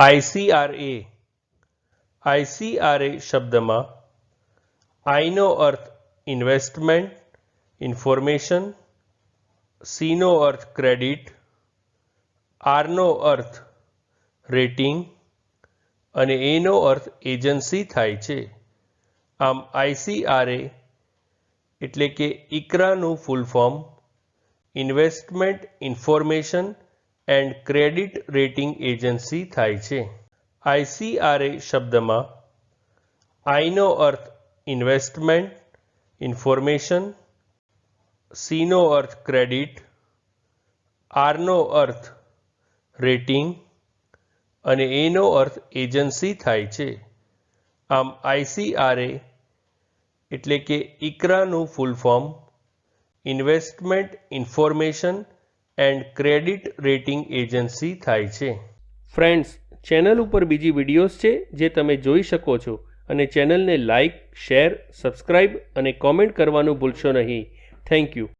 આઈસીઆરએ ICRA શબ્દમાં આઈનો અર્થ ઇન્વેસ્ટમેન્ટ ઇન્ફોર્મેશન સીનો અર્થ ક્રેડિટ આરનો અર્થ રેટિંગ અને એનો અર્થ એજન્સી થાય છે. આમ આઈસીઆરએ એટલે કે ઇકરાનું full form investment information and credit rating agency થાય છે. આઈસીઆરએ શબ્દમાં આઈનો અર્થ ઇન્વેસ્ટમેન્ટ ઇન્ફોર્મેશન સીનો અર્થ ક્રેડિટ આરનો અર્થ રેટિંગ અને એનો અર્થ એજન્સી થાય છે. આમ આઈસીઆરએ એટલે કે ઇકરાનું full form investment information and credit rating agency થાય છે. ફ્રેન્ડ્સ, ચેનલ ઉપર બીજી વિડીયોઝ છે જે તમે જોઈ શકો છો અને ચેનલને લાઇક શેર, સબસ્ક્રાઇબ અને કોમેન્ટ કરવાનું ભૂલશો નહીં. Thank you.